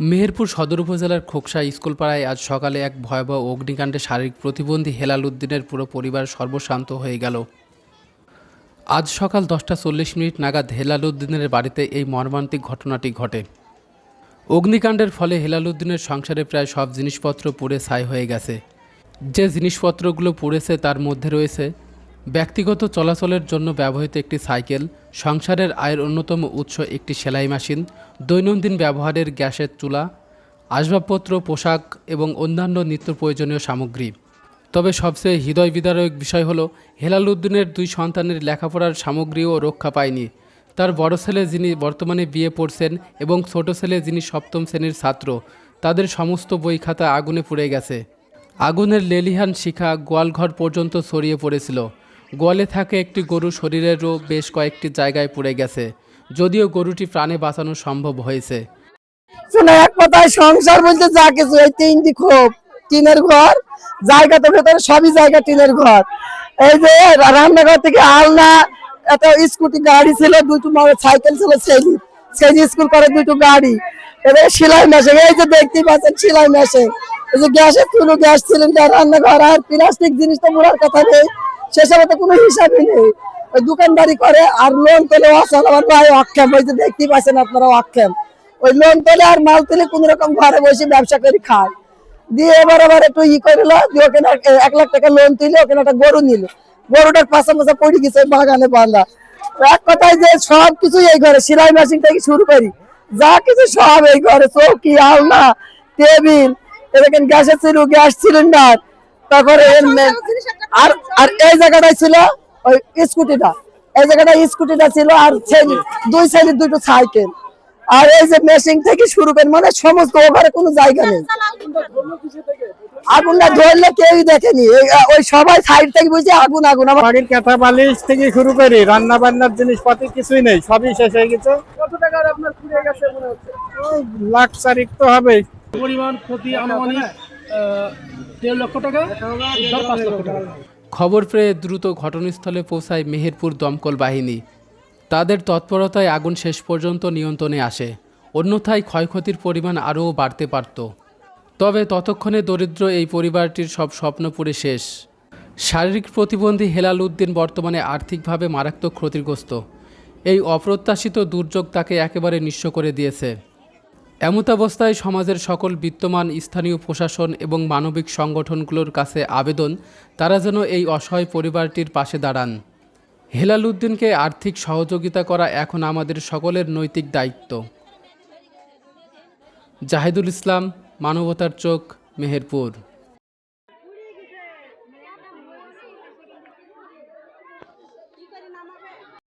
মেহেরপুর সদর উপজেলার খোকসা স্কুলপাড়ায় আজ সকালে এক ভয়াবহ অগ্নিকাণ্ডে শারীরিক প্রতিবন্ধী হেলাল উদ্দিনের পুরো পরিবার সর্বশান্ত হয়ে গেল। আজ সকাল দশটা চল্লিশ মিনিট নাগাদ হেলাল উদ্দিনের বাড়িতে এই মর্মান্তিক ঘটনাটি ঘটে। অগ্নিকাণ্ডের ফলে হেলাল উদ্দিনের সংসারে প্রায় সব জিনিসপত্র পুড়ে ছাই হয়ে গেছে। যে জিনিসপত্রগুলো পুড়েছে তার মধ্যে রয়েছে ব্যক্তিগত চলাচলের জন্য ব্যবহৃত একটি সাইকেল, সংসারের আয়ের অন্যতম উৎস একটি সেলাই মেশিন, দৈনন্দিন ব্যবহারের গ্যাসের চুলা, আসবাবপত্র, পোশাক এবং অন্যান্য নিত্য প্রয়োজনীয় সামগ্রী। তবে সবচেয়ে হৃদয় বিদারক বিষয় হলো, হেলাল উদ্দিনের দুই সন্তানের লেখাপড়ার সামগ্রীও রক্ষা পায়নি। তার বড় ছেলে যিনি বর্তমানে বিয়ে পড়ছেন এবং ছোট ছেলে যিনি সপ্তম শ্রেণির ছাত্র, তাদের সমস্ত বই খাতা আগুনে পুড়ে গেছে। আগুনের লেলিহান শিখা গোয়ালঘর পর্যন্ত ছড়িয়ে পড়েছিল। গোয়ালে থাকে একটি গরু শরীরেরও বেশ কয়েকটি জায়গায় পুড়ে গেছে, যদিও গরুটি প্রাণে বাঁচানো সম্ভব হয়েছে। শোনো, এক কথায় সংসার বলতে যা কিছু, এই তিনটি খোপ, টিনের ঘর, জায়গা তো ভেতরে সবই জায়গা টিনের ঘর। এই যে রান্নাঘর থেকে আলনা একটা স্কুটি গাড়ি ছিল, দুটো সাইকেল ছিল সেলি সেলি স্কুল করে দুটো গাড়ি। এবার সেলাই মেশিন, এই যে দেখতেই পাচ্ছেন সেলাই মেশিন। এই যে গ্যাসের চুলো, গ্যাস সিলিন্ডার, রান্নাঘর, আর প্লাস্টিক জিনিস তো মোড়ার কথা নেই। সেসবে তো কোনো হিসাবই নেই। ওই দোকানদারি করে আর লোন তোলে অসল আমার ভাই অক্ষম ওই যে দেখতেই পাচ্ছেন আপনারা অক্ষম। ওই লোন তোলে আর মাল তুলে কোন রকম ঘরে বসে ব্যবসা করে খায়। দিয়ে এবার আবার একটু ই করল দিয়ে ওখানে এক- লাখ টাকা লোন তুলে ওখানে একটা গরু নিল। গরুটার পাশে পাশে পড়ে গেছে বাগানে বাঁধা। এক কথায় যে সব কিছু এই ঘরে সেলাই মেশিন থেকে শুরু করি। যা কিছু সব এই ঘরে চৌকি আলনা টেবিল। এখানে গ্যাসের ছিল গ্যাস সিলিন্ডার তারপরে আর আর এই জায়গাটায় ছিল ওই স্কুটিটা। এই জায়গাটা স্কুটিটা ছিল আর ছেলে দুই ছেলে দুটো সাইকেল। আর এই যে মেশিন থেকে শুরু করে মানে সমস্ত ও ঘরে কোনো জায়গা নেই। আগুনটা ধরলে কেউই দেখেনি। ওই সবাই সাইড থেকে বুঝছে আগুন আগুন। আমার বাড়ির কাঁথা বালিশ থেকে শুরু করে রান্না বান্নার জিনিসপাতি কিছুই নেই সবই শেষ হয়ে গেছে। কত টাকার আপনার পুড়ে গেছে মনে হচ্ছে? লাখ চারিক তো হবে পরিমাণ ক্ষতি আনুমানিক খবর পেয়ে দ্রুত ঘটনাস্থলে পৌঁছায় মেহেরপুর দমকল বাহিনী। তাদের তৎপরতায় আগুন শেষ পর্যন্ত নিয়ন্ত্রণে আসে। অন্যথায় ক্ষয়ক্ষতির পরিমাণ আরও বাড়তে পারত। তবে ততক্ষণে দরিদ্র এই পরিবারটির সব স্বপ্ন পুড়ে শেষ। শারীরিক প্রতিবন্ধী হেলাল উদ্দিন বর্তমানে আর্থিকভাবে মারাত্মক ক্ষতিগ্রস্ত। এই অপ্রত্যাশিত দুর্যোগ তাকে একেবারে নিঃস্ব করে দিয়েছে। এমতাবস্থায় সমাজের সকল বিত্তমান স্থানীয় প্রশাসন এবং মানবিক সংগঠনগুলোর কাছে আবেদন, তারা যেন এই অসহায় পরিবারটির পাশে দাঁড়ান। হেলাল উদ্দিনকে আর্থিক সহযোগিতা করা এখন আমাদের সকলের নৈতিক দায়িত্ব। জাহিদুল ইসলাম, মানবতার চোখ, মেহেরপুর।